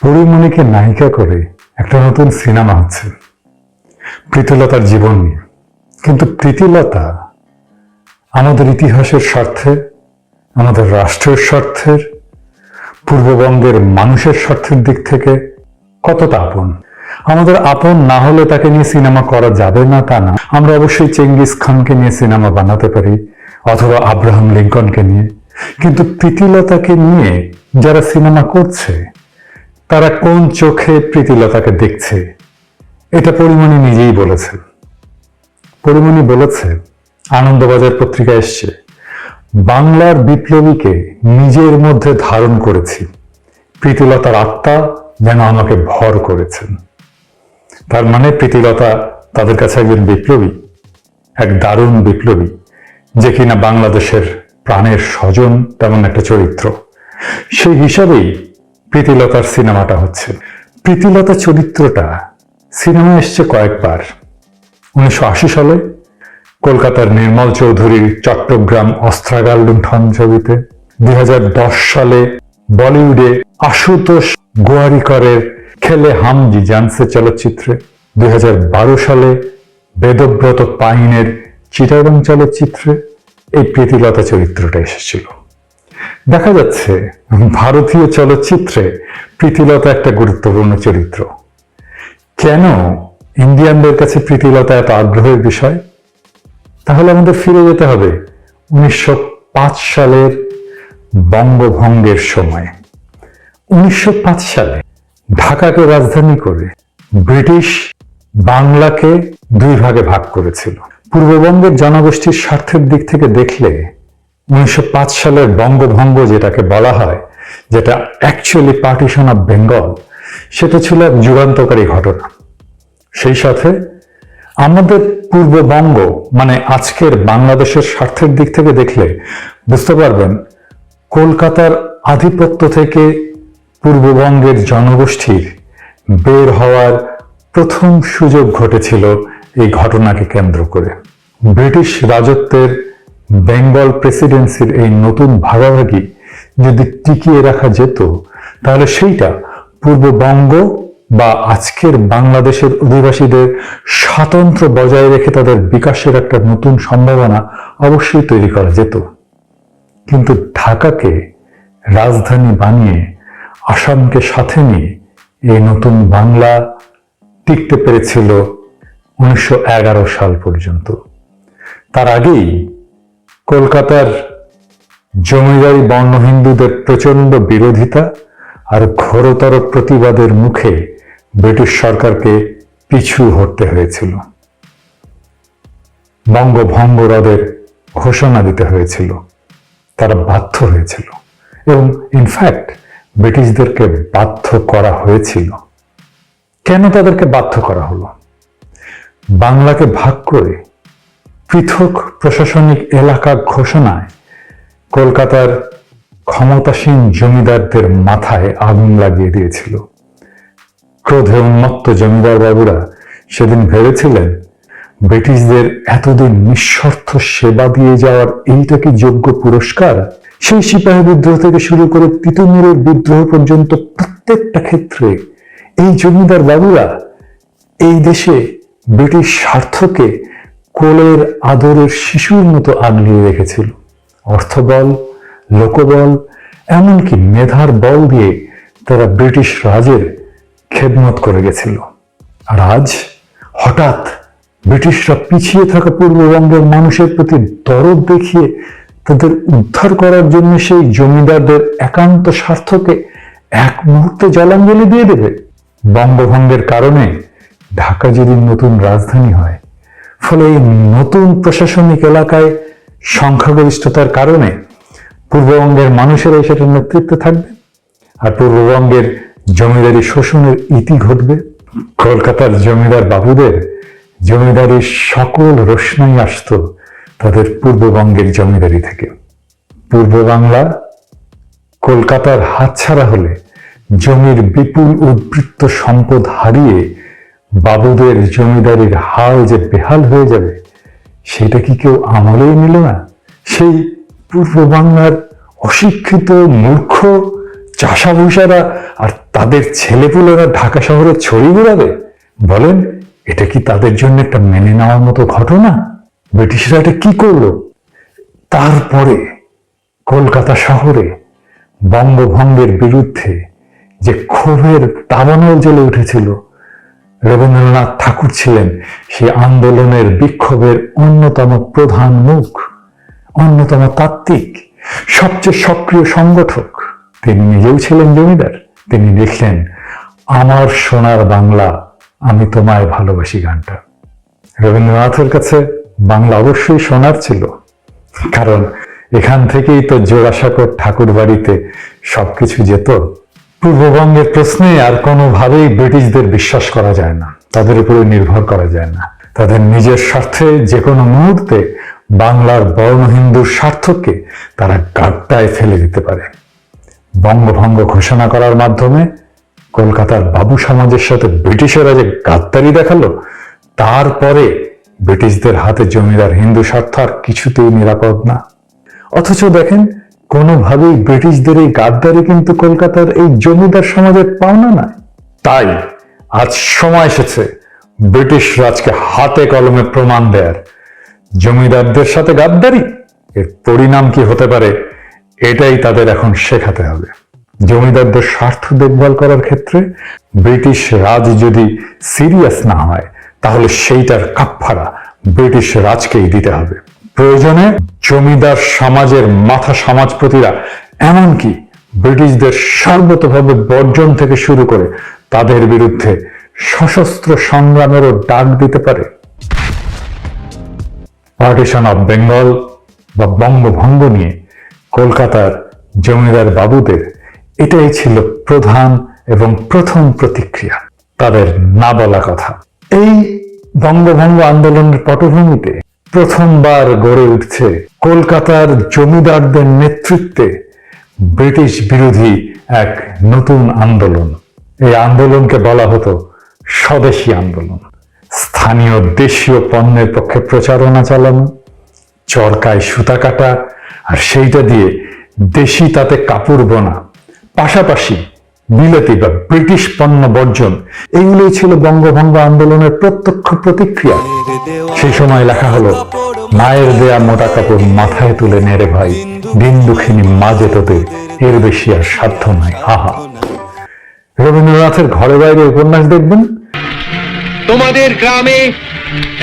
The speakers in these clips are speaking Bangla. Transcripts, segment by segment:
পরিমণিকে নায়িকা করে একটা নতুন সিনেমা হচ্ছে। প্রীতিলতার জীবন নিয়ে। কিন্তু প্রীতিলতা আমাদের ইতিহাসের স্বার্থে, আমাদের রাষ্ট্রের স্বার্থের, পূর্ববঙ্গের মানুষের স্বার্থের দিক থেকে কতটা আপন? আমাদের আপন না হলে তাকে নিয়ে সিনেমা করা যাবে না তা না। আমরা অবশ্যই চেঙ্গিস খানকে নিয়ে সিনেমা বানাতে পারি, অথবা আব্রাহাম লিঙ্কনকে নিয়ে। কিন্তু প্রীতিলতাকে নিয়ে যারা সিনেমা করছে তারা কোন চোখে প্রীতিলতাকে দেখছে? এটা পরিমণি নিজেই বলেছেন। পরিমণি বলেছে, আনন্দবাজার পত্রিকা এসছে, বাংলার বিপ্লবীকে নিজের মধ্যে ধারণ করেছি। প্রীতিলতার আত্মা যেন আমাকে ভর করেছেন। তার মানে প্রীতিলতা তাদের কাছে একজন বিপ্লবী, এক দারুণ বিপ্লবী, যে কিনা বাংলাদেশের প্রাণের স্বজন তেমন একটা চরিত্র। সেই হিসাবেই প্রীতিলতার সিনেমাটা হচ্ছে। প্রীতিলতা চরিত্রটা সিনেমা এসছে কয়েকবার। উনিশশো আশি সালে কলকাতার নির্মল চৌধুরীর চট্টগ্রাম অস্ত্রাগার লুণ্ঠন ছবিতে। দুই হাজার দশ সালে বলিউডে আশুতোষ গোয়ারিকরের খেলে হাম জি জানসে চলচ্চিত্রে। দুই হাজার বারো সালে বেদব্রত পাইনের চিটাগং চলচ্চিত্রে এই প্রীতিলতা চরিত্রটা এসেছিল। দেখা যাচ্ছে ভারতীয় চলচ্চিত্রে প্রীতিলতা একটা গুরুত্বপূর্ণ চরিত্র। কেন ইন্ডিয়ানদের কাছে প্রীতিলতা এত আগ্রহের বিষয়? তাহলে আমাদের ফিরে যেতে হবে উনিশশো সালের বঙ্গভঙ্গের সময়। উনিশশো পাঁচ সালে ঢাকাকে রাজধানী করে ব্রিটিশ বাংলাকে দুই ভাগে ভাগ করেছিল। পূর্ববঙ্গের জনগোষ্ঠীর স্বার্থের দিক থেকে দেখলে উনিশশো সালের বঙ্গভঙ্গ যেটাকে বলা হয়, যেটা অ্যাকচুয়ালি পার্টিশন অফ বেঙ্গল সেটা ছিল এক যুগান্তকারী ঘটনা। সেই সাথে আমাদের পূর্ববঙ্গ মানে আজকের বাংলাদেশের স্বার্থের দিক থেকে দেখলে বুঝতে পারবেন, কলকাতার আধিপত্য থেকে পূর্ববঙ্গের জনগোষ্ঠীর বের হওয়ার প্রথম সুযোগ ঘটেছিল এই ঘটনাকে কেন্দ্র করে। ব্রিটিশ রাজত্বের বেঙ্গল প্রেসিডেন্সির এই নতুন ভাগাভাগি যদি টিকিয়ে রাখা যেত, তাহলে সেইটা পূর্ববঙ্গ বা আজকের বাংলাদেশের অধিবাসীদের স্বাতন্ত্র বজায় রেখে তাদের বিকাশের একটা নতুন সম্ভাবনা অবশ্যই তৈরি করা যেত। কিন্তু ঢাকাকে রাজধানী বানিয়ে, আসামকে সাথে নিয়ে এই নতুন বাংলা টিকতে পেরেছিল উনিশশো এগারো সাল পর্যন্ত। তার আগেই কলকাতার জমিদারি বর্ণ হিন্দুদের প্রচণ্ড বিরোধিতা আর ঘোরতর প্রতিবাদের মুখে ব্রিটিশ সরকারকে পিছু হটতে হয়েছিল। বঙ্গভঙ্গ রদের ঘোষণা দিতে হয়েছিল। তারা বাধ্য হয়েছিল এবং ইনফ্যাক্ট ব্রিটিশদেরকে বাধ্য করা হয়েছিল। কেন তাদেরকে বাধ্য করা হলো? বাংলাকে ভাগ করে পৃথক প্রশাসনিক এলাকা ঘোষণায় কলকাতার ক্ষমতাসীন জমিদারদের মাথায় আগুন লাগিয়ে দিয়েছিল। ক্রোধে উন্মত্ত জমিদার বাবুরা সেদিন ভেবেছিলেন, ব্রিটিশদের এতদিন নিঃস্বার্থ সেবা দিয়ে যাওয়ার এইটা কি যোগ্য পুরস্কার? সেই সিপাহী বিদ্রোহ থেকে শুরু করে তিতুমিরের বিদ্রোহ পর্যন্ত প্রত্যেকটা ক্ষেত্রে এই জমিদার বাবুরা এই দেশে ব্রিটিশ স্বার্থকে কোলের আদরের শিশুর মতো আগলিয়ে রেখেছিল। অর্থবল, লোকবল, এমনকি মেধার বল দিয়ে তারা ব্রিটিশ রাজের খেদমত করে গেছিল। আর আজ হঠাৎ ব্রিটিশরা পিছিয়ে থাকা পূর্ববঙ্গের মানুষের প্রতি দরদ দেখিয়ে তাদের উদ্ধার করার জন্য সেই জমিদারদের একান্ত স্বার্থকে এক মুহূর্তে জলাঞ্জলি দিয়ে দেবে। বঙ্গভঙ্গের কারণে ঢাকা যদি নতুন রাজধানী হয় ফলে এই নতুন প্রশাসনিক এলাকায় সংখ্যাগরিষ্ঠতার কারণে পূর্ববঙ্গের মানুষেরাই সেটার নেতৃত্বে থাকবে আর পূর্ববঙ্গের জমিদারি শোষণের ইতি ঘটবে। কলকাতার জমিদার বাবুদের জমিদারির সকল রোশনাই আসত তাদের পূর্ববঙ্গের জমিদারি থেকে। পূর্ব বাংলা কলকাতার হাতছাড়া হলে জমির বিপুল উদ্বৃত্ত সম্পদ হারিয়ে বাবুদের জমিদারির হাল যে বেহাল হয়ে যাবে, সেটা কি কেউ আমলেই নিল না? সেই পূর্ব বাংলার অশিক্ষিত মূর্খ চাষাভূষারা আর তাদের ছেলেপুলেরা ঢাকা শহরে ছড়িয়ে ঘুরাবে বলেন, এটা কি তাদের জন্য একটা মেনে নেওয়ার মতো ঘটনা? ব্রিটিশরা এটা কি করল? তারপরে কলকাতা শহরে বঙ্গভঙ্গের বিরুদ্ধে যে ক্ষোভের দাবানল জ্বলে উঠেছিল রবীন্দ্রনাথ ঠাকুর ছিলেন সেই আন্দোলনের বিক্ষোভের অন্যতম প্রধান মুখ, অন্যতম তাত্ত্বিক, সবচেয়ে সক্রিয় সংগঠক। তিনি নিজেও ছিলেন জমিদার। তিনি লিখলেন, আমার সোনার বাংলা, আমি তোমায় ভালোবাসি গানটা। রবীন্দ্রনাথের কাছে বাংলা অবশ্যই সোনার ছিল, কারণ এখান থেকেই তো জোড়াসাঁকর ঠাকুর বাড়িতে সবকিছু যেত। পূর্ববঙ্গের প্রশ্নে আর কোনোভাবেই ব্রিটিশদের বিশ্বাস করা যায় না। তাদের উপরে নির্ভর করা যায় না। তাদের নিজের স্বার্থে যে কোনো মুহূর্তে বাংলার বর্ণ হিন্দুর স্বার্থকে তারা গাড্ডায় ফেলে দিতে পারে। বঙ্গভঙ্গ ঘোষণা করার মাধ্যমে কলকাতার বাবু সমাজের সাথে ব্রিটিশেরা যে গাদ্দারি দেখাল তারপরে ব্রিটিশদের হাতে জমিদার হিন্দু স্বার্থ আর কিছুতেই নিরাপদ না। অথচ দেখেন কোনোভাবেই ব্রিটিশদের এই গাদ্দারি কিন্তু কলকাতার এই জমিদার সমাজের পাওনা না তাই আজ সময় এসেছে ব্রিটিশ রাজকে হাতে কলমে প্রমাণ দেয়ার। জমিদারদের সাথে গাদ্দারি? এর পরিণাম কি হতে পারে? এটাই তাদের এখন শেখাতে হবে। জমিদারদের স্বার্থ দেখভাল করার ক্ষেত্রে ব্রিটিশ রাজ যদি সিরিয়াস না হয়, তাহলে সেইটার কাপ্ফারা ব্রিটিশ রাজকেই দিতে হবে। প্রয়োজনে জমিদার সমাজের মাথা সমাজপতিরা, এমনকি ব্রিটিশদের সর্বতভাবে বর্জন থেকে শুরু করে তাদের বিরুদ্ধে সশস্ত্র সংগ্রামেরও ডাক দিতে পারে। পার্টিশন অব বেঙ্গল বা বঙ্গভঙ্গ নিয়ে কলকাতার জমিদার বাবুদের এটাই ছিল প্রধান এবং প্রথম প্রতিক্রিয়া, তাদের না বলা কথা। এই বঙ্গভঙ্গ আন্দোলনের পটভূমিতে প্রথমবার গড়ে উঠছে কলকাতার জমিদারদের নেতৃত্বে ব্রিটিশ বিরোধী এক নতুন আন্দোলন। এই আন্দোলনকে বলা হতো স্বদেশী আন্দোলন। স্থানীয় দেশীয় পণ্যের পক্ষে প্রচারণা চালানো, চরকায় সুতা কাটা, আর সেইটা দিয়ে দেশি তাতে কাপড় বোনা। পাশাপাশি বিলেতি বা ব্রিটিশ পণ্য বর্জন এইগুলোই ছিল বঙ্গভঙ্গ আন্দোলনের প্রত্যক্ষ প্রতিক্রিয়া। সেই সময় লেখা হলো, মায়ের দেয়া মোটা কাপড় মাথায় তুলে নেড়ে ভাই, দিন দুঃখিনী মাঝে তোদের এর বেশি আর সাধ্য নাই। আহা। রবীন্দ্রনাথের ঘরে বাইরে উপন্যাস দেখবেন? তোমাদের গ্রামে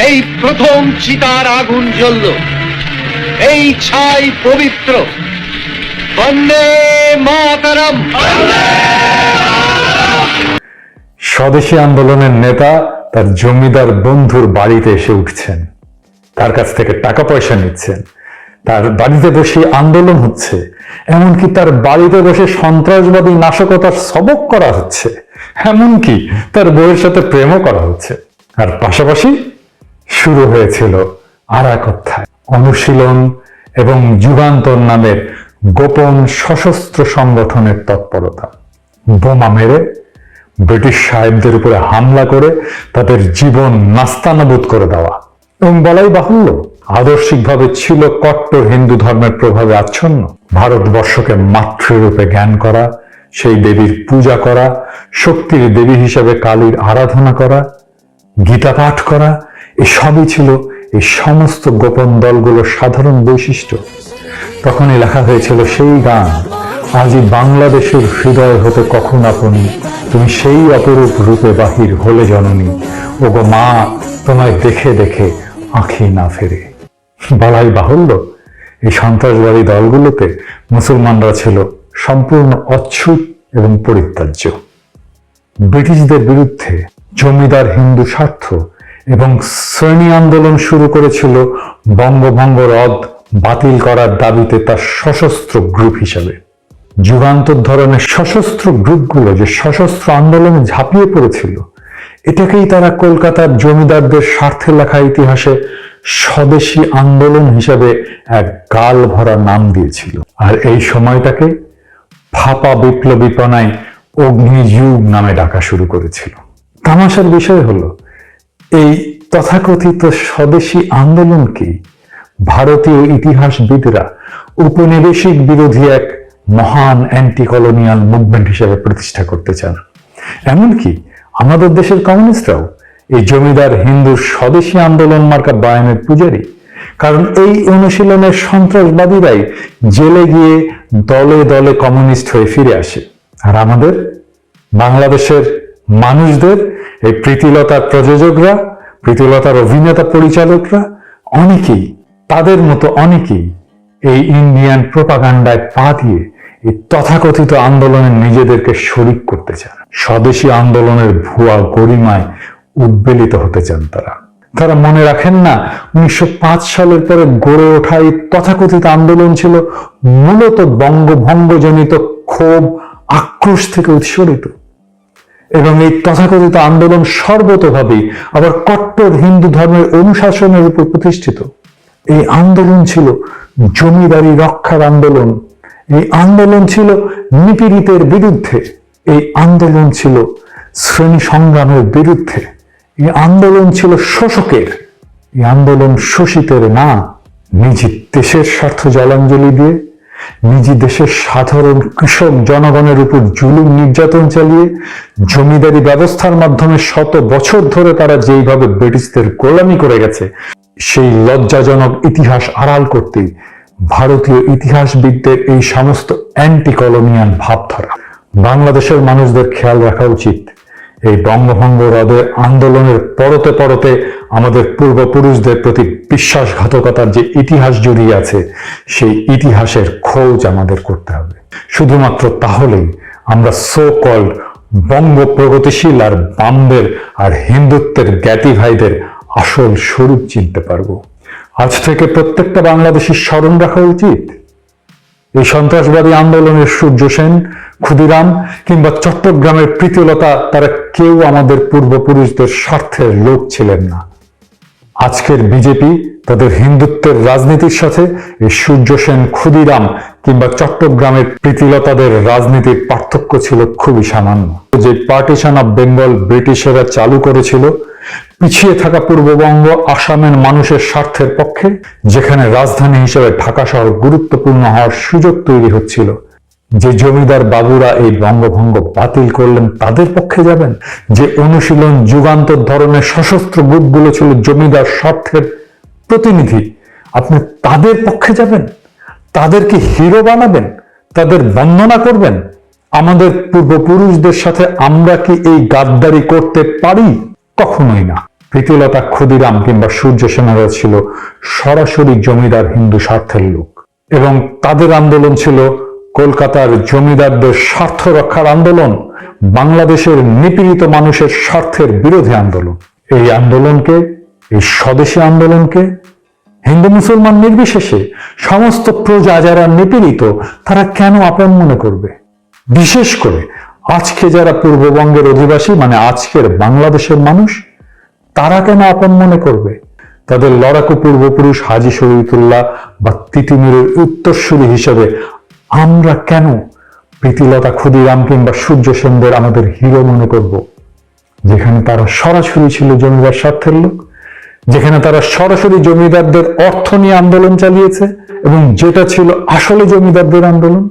এই প্রথম চিতার আগুন জ্বলল, এই ছাই পবিত্র বন্দে স্বদেশী আন্দোলনের নেতা তার জমিদার বন্ধুর বাড়িতে এসে উঠছেন। তার কাছ থেকে টাকা পয়সা নিচ্ছেন। তার বাড়িতে বসে আন্দোলন হচ্ছে। এমনকি তার বাড়িতে বসে সন্ত্রাসবাদী নাশকতার সবক করা হচ্ছে। এমনকি তার বউয়ের সাথে প্রেমও করা হচ্ছে। আর পাশাপাশি শুরু হয়েছিল আর অধ্যায় অনুশীলন এবং যুগান্তর নামের গোপন সশস্ত্র সংগঠনের তৎপরতা। বোমা মেরে ব্রিটিশ সাহেবদের উপরে হামলা করে তাদের জীবন নাস্তানাবুদ করে দেওয়া। এবং বলাই বাহুল্য, আদর্শিকভাবে ছিল কট্টর হিন্দু ধর্মের প্রভাবে আচ্ছন্ন। ভারতবর্ষকে মাতৃরূপে জ্ঞান করা, সেই দেবীর পূজা করা, শক্তির দেবী হিসেবে কালীর আরাধনা করা, গীতা পাঠ করা, এসবই ছিল এই সমস্ত গোপন দলগুলোর সাধারণ বৈশিষ্ট্য। তখনই লেখা হয়েছিল সেই গান আজই বাংলাদেশের হৃদয় হতে কখন আপনি? তুমি সেই অপরূপ রূপে বাহির হলে জননী। ও গো মা, তোমায় দেখে দেখে আঁখি না ফেরে। বলাই বাহুল্য, এই সন্ত্রাসবাদী দলগুলোতে মুসলমানরা ছিল সম্পূর্ণ অচ্ছুত এবং পরিত্যাজ্য। ব্রিটিশদের বিরুদ্ধে জমিদার হিন্দু স্বার্থ এবং শ্রেণি আন্দোলন শুরু করেছিল বঙ্গভঙ্গ রদ বাতিল করার দাবিতে তার সশস্ত্র গ্রুপ হিসাবে। যুগান্তর ধরনের সশস্ত্র গ্রুপগুলো যে সশস্ত্র আন্দোলনে ঝাঁপিয়ে পড়েছিল, এটাকেই তারা কলকাতার জমিদারদের স্বার্থে লেখা ইতিহাসে স্বদেশী আন্দোলন হিসাবে এক গাল ভরা নাম দিয়েছিল। আর এই সময়টাকে ফাপা বিপ্লবীপনায় অগ্নিযুগ নামে ডাকা শুরু করেছিল। তামাশার বিষয় হলো, এই তথাকথিত স্বদেশী আন্দোলনকে ভারতীয় ইতিহাসবিদরা উপনিবেশিক বিরোধী এক মহান অ্যান্টি কলোনিয়াল মুভমেন্ট হিসেবে প্রতিষ্ঠা করতে চান। এমনকি আমাদের দেশের কমিউনিস্টরাও এই জমিদার হিন্দুর স্বদেশী আন্দোলন মার্কা বায়ানের পূজারী। কারণ এই অনুশীলনের সন্ত্রাসবাদীরাই জেলে গিয়ে দলে দলে কমিউনিস্ট হয়ে ফিরে আসে। আর আমাদের, বাংলাদেশের মানুষদের, এই প্রীতিলতার প্রযোজকরা, প্রীতিলতার অভিনেতা পরিচালকরা, অনেকেই তাদের মতো অনেকেই এই ইন্ডিয়ান প্রোপাগান্ডায় পা দিয়ে এই তথাকথিত আন্দোলনে নিজেদেরকে শরিক করতে চান। স্বদেশী আন্দোলনের ভুয়া গরিমায় উদ্বেলিত হতে চান তারা। তারা মনে রাখেন না, উনিশশো পাঁচ সালের পরে গড়ে ওঠা এই তথাকথিত আন্দোলন ছিল মূলত বঙ্গভঙ্গজনিত ক্ষোভ, আক্রোশ থেকে উৎসরিত। এবং এই তথাকথিত আন্দোলন সর্বতভাবেই আবার কট্টর হিন্দু ধর্মের অনুশাসনের উপর প্রতিষ্ঠিত। এই আন্দোলন ছিল জমিদারি রক্ষার আন্দোলন। এই আন্দোলন ছিল নিপীড়িতের বিরুদ্ধে। এই আন্দোলন ছিল শ্রেণি সংগ্রামের বিরুদ্ধে। এই আন্দোলন ছিল শোষকের। এই আন্দোলন শোষিতের না। নিজের দেশের স্বার্থ জলাঞ্জলি দিয়ে, নিজ দেশের সাধারণ কৃষক জনগণের উপর জুলুম নির্যাতন চালিয়ে, জমিদারি ব্যবস্থার মাধ্যমে শত বছর ধরে তারা যেইভাবে ব্রিটিশদের গোলামি করে গেছে সেই লজ্জাজনক ইতিহাস আড়াল করতেই ভারতীয় ইতিহাসবিদদের এই সমস্ত অ্যান্টি কলোনিয়াল ভাবধারা। বাংলাদেশের মানুষদের খেয়াল রাখা উচিত। এই বঙ্গভঙ্গ হ্রদের আন্দোলনের পরতে পরতে আমাদের পূর্বপুরুষদের প্রতি বিশ্বাসঘাতকতার যে ইতিহাস জড়িয়ে আছে, সেই ইতিহাসের খোঁজ আমাদের করতে হবে। শুধুমাত্র তাহলেই আমরা সো কল্ড বঙ্গ প্রগতিশীল আর বামদের আর হিন্দুত্বের জ্ঞাতি ভাইদের আসল স্বরূপ চিনতে পারব। আজ থেকে প্রত্যেকটা বাংলাদেশের স্মরণ রাখা উচিত। এই সন্ত্রাসবাদী আন্দোলনের সূর্য সেন, ক্ষুদিরাম কিংবা চট্টগ্রামের প্রীতিলতা, তারা কেউ আমাদের পূর্বপুরুষদের স্বার্থের লোক ছিলেন না। আজকের বিজেপি তাদের হিন্দুত্বের রাজনীতির সাথে এই সূর্য সেন ক্ষুদিরাম কিংবা চট্টগ্রামের প্রীতিলতাদের রাজনীতির পার্থক্য ছিল খুবই সামান্য। যে পার্টিশন অফ বেঙ্গল ব্রিটিশেরা চালু করেছিল, পিছিয়ে থাকা পূর্ববঙ্গ আসামের মানুষের স্বার্থের পক্ষে, যেখানে রাজধানী হিসেবে ঢাকা শহর গুরুত্বপূর্ণ হওয়ার সুযোগ তৈরি হচ্ছিল যে জমিদার বাবুরা এই বঙ্গভঙ্গ বাতিল করলেন, তাদের পক্ষে যাবেন? যে অনুশীলন যুগান্তর ধরনের সশস্ত্র গ্রুপগুলো ছিল জমিদার স্বার্থের প্রতিনিধি, আপনি তাদের পক্ষে যাবেন? তাদেরকে হিরো বানাবেন? তাদের বন্দনা করবেন? আমাদের পূর্বপুরুষদের সাথে আমরা কি এই গাদ্দারি করতে পারি? কখনোই না। প্রীতিলতা ক্ষুদিরাম কিংবা সূর্য সেনারা ছিল সরাসরি জমিদার হিন্দু স্বার্থের লোক এবং তাদের আন্দোলন ছিল কলকাতার জমিদারদের স্বার্থ রক্ষার আন্দোলন, বাংলাদেশের নিপীড়িত মানুষের স্বার্থের বিরোধী আন্দোলন। এই আন্দোলনকে, এই স্বদেশী আন্দোলনকে, হিন্দু মুসলমান নির্বিশেষে সমস্ত প্রজা যারা নিপীড়িত, তারা কেন আপন মনে করবে? বিশেষ করে আজকে যারা পূর্ববঙ্গের অধিবাসী মানে আজকের বাংলাদেশের মানুষ, তারা কেন আপন মনে করবে? তাদের লড়াকু পূর্বপুরুষ হাজি শরীফুল্লাহ বা তিতিমিরের উত্তরসূরি হিসেবে আমরা কেন প্রীতিলতা ক্ষুদিরাম কিংবা সূর্য সেনদের আমাদের হিরো মনে করব? যেখানে তারা সরাসরি ছিল জমিদার স্বার্থের লোক, যেখানে তারা সরাসরি জমিদারদের অর্থ নিয়ে আন্দোলন চালিয়েছে এবং যেটা ছিল আসলে জমিদারদের আন্দোলন,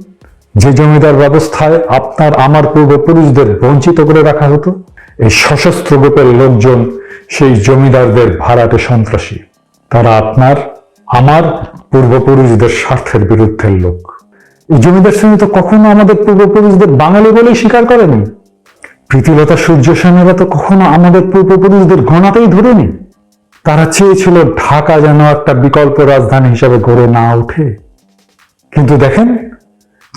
যে জমিদার ব্যবস্থায় আপনার, আমার পূর্বপুরুষদের বঞ্চিত করে রাখা হতো, এই সশস্ত্র গ্রুপের লোকজন সেই জমিদারদের ভাড়াটে সন্ত্রাসী। তারা আপনার, আমার পূর্বপুরুষদের স্বার্থের বিরুদ্ধের লোক। জমিদার শ্রেণি তো কখনো আমাদের পূর্বপুরুষদের বাঙালি বলেই স্বীকার করেনি। প্রীতিলতা সূর্য সেনেরা তো কখনো আমাদের পূর্বপুরুষদের ঘনাতেই ধরেনি। তারা চেয়েছিল ঢাকা যেন একটা বিকল্প রাজধানী হিসাবে গড়ে না ওঠে। কিন্তু দেখেন,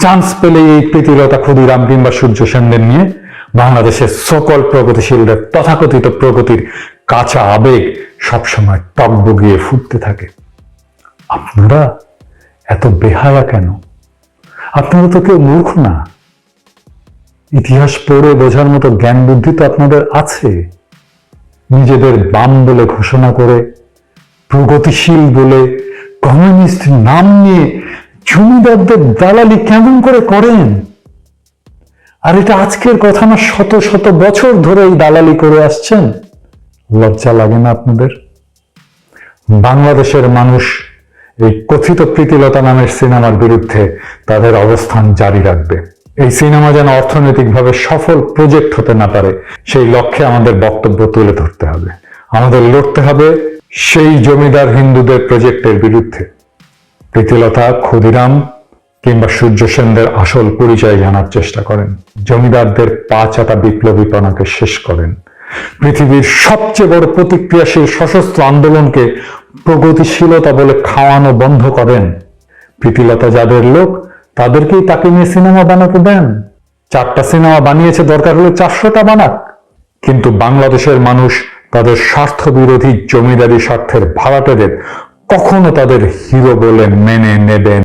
চান্স পেলে এই প্রীতিলতা, ক্ষুদিরাম কিংবা সূর্য সেনদের নিয়ে বাংলাদেশের সকল প্রগতিশীলদের, তথাকথিত প্রগতির কাঁচা আবেগ সবসময় টকবগিয়ে ফুটতে থাকে। আপনারা এত বেহায়া কেন? আপনারা তো কেউ মূর্খ না। ইতিহাস পড়ে বোঝার মতো জ্ঞান বুদ্ধি তো আপনাদের আছে। নিজেদের বাম বলে ঘোষণা করে, প্রগতিশীল বলে কমিউনিস্ট নাম নিয়ে জমিদারদের দালালি কেমন করে করেন? আর এটা আজকের কথা না, শত শত বছর ধরে এই দালালি করে আসছেন? লজ্জা লাগে না আপনাদের? বাংলাদেশের মানুষ এই কথিত প্রীতিলতা নামের সিনেমার বিরুদ্ধে তাদের অবস্থান জারি রাখবে। এই সিনেমা যেন অর্থনৈতিকভাবে সফল প্রজেক্ট হতে না পারে, সেই লক্ষ্যে আমাদের বক্তব্য তুলে ধরতে হবে। আমাদের লড়তে হবে সেই জমিদার হিন্দুদের প্রজেক্টের বিরুদ্ধে। প্রীতিলতা, ক্ষুদিরাম কিংবা সূর্য সেনদের আসল পরিচয় জানার চেষ্টা করেন। জমিদারদের পা চাটা বিপ্লবীপনাকে শেষ করেন। পৃথিবীর সবচেয়ে বড় প্রতিক্রিয়াশীল সশস্ত্র আন্দোলনকে প্রগতিশীলতা বলে খাওয়ানো বন্ধ করেন। প্রীতিলতা যাদের লোক, তাদেরকেই তাকে নিয়ে সিনেমা বানাতে দেন। চারটা সিনেমা বানিয়েছে, দরকার হলে চারশোটা বানাক। কিন্তু বাংলাদেশের মানুষ তাদের স্বার্থ বিরোধী জমিদারি স্বার্থের ভাড়াটেদের কখনো তাদের হিরো বলে মেনে নেবেন